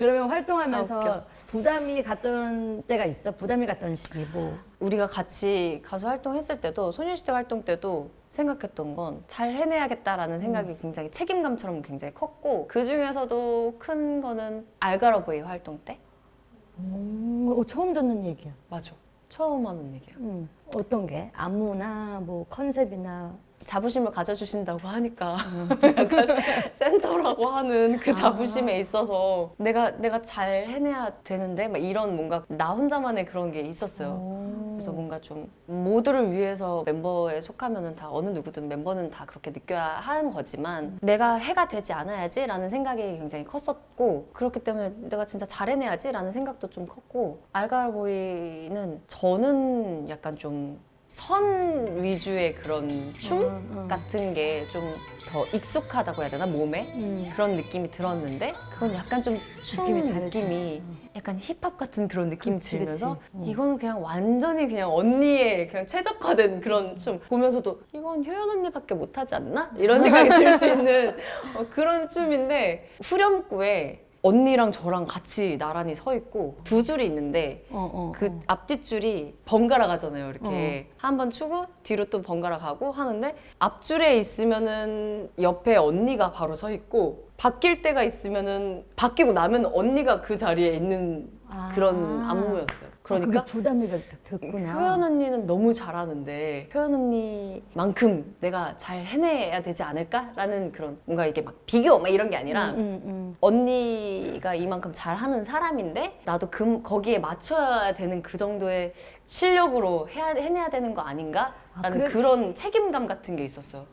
그러면 아, 활동하면서 웃겨. 부담이 갔던 때가 있어? 부담이 갔던 시기 뭐? 우리가 같이 가수 활동했을 때도 소녀시대 활동 때도 생각했던 건 잘 해내야겠다라는 생각이 굉장히 책임감처럼 굉장히 컸고 그 중에서도 큰 거는 알가라보이 활동 때 음, 어, 처음 듣는 얘기야. 맞아 처음 하는 얘기야 음, 어떤 게? 안무나 뭐 컨셉이나 자부심을 가져주신다고 하니까 약간 센터라고 하는 그 자부심에 있어서 내가 내가 잘 해내야 되는데 막 이런 뭔가 나 혼자만의 그런 게 있었어요. 그래서 뭔가 좀 모두를 위해서 멤버에 속하면은 다 어느 누구든 멤버는 다 그렇게 느껴야 하는 거지만 내가 해가 되지 않아야지라는 생각이 굉장히 컸었고 그렇기 때문에 내가 진짜 잘 해내야지라는 생각도 좀 컸고 알가보이는 저는 약간 좀 선 위주의 그런 춤 음, 음. 같은 게 좀 더 익숙하다고 해야 되나 몸에 음. 그런 느낌이 들었는데 그건 약간 좀춤 느낌이 다르지. 느낌이 약간 힙합 같은 그런 느낌이 그치, 들면서 그치. 어. 이거는 그냥 완전히 그냥 언니의 그냥 최적화된 그런 춤 보면서도 이건 효연 언니밖에 못하지 않나 이런 생각이 들 수 있는 어, 그런 춤인데 후렴구에 언니랑 저랑 같이 나란히 서 있고 두 줄이 있는데 어, 어, 그 어. 앞뒤 줄이 번갈아 가잖아요. 이렇게 한 번 추고 뒤로 또 번갈아 가고 하는데 앞줄에 있으면은 옆에 언니가 바로 서 있고 바뀔 때가 있으면은 바뀌고 나면 언니가 그 자리에 있는 그런 아. 안무였어요. 아, 그러니까 그게 부담이 됐- 됐구나. 효연 언니는 너무 잘하는데 효연 언니만큼 내가 잘 해내야 되지 않을까라는 그런 뭔가 이게 막 비교 막 이런 게 아니라 음, 음, 음. 언니가 이만큼 잘하는 사람인데 나도 그 거기에 맞춰야 되는 그 정도의 실력으로 해야 해내야 되는 거 아닌가라는 아, 그래? 그런 책임감 같은 게 있었어요.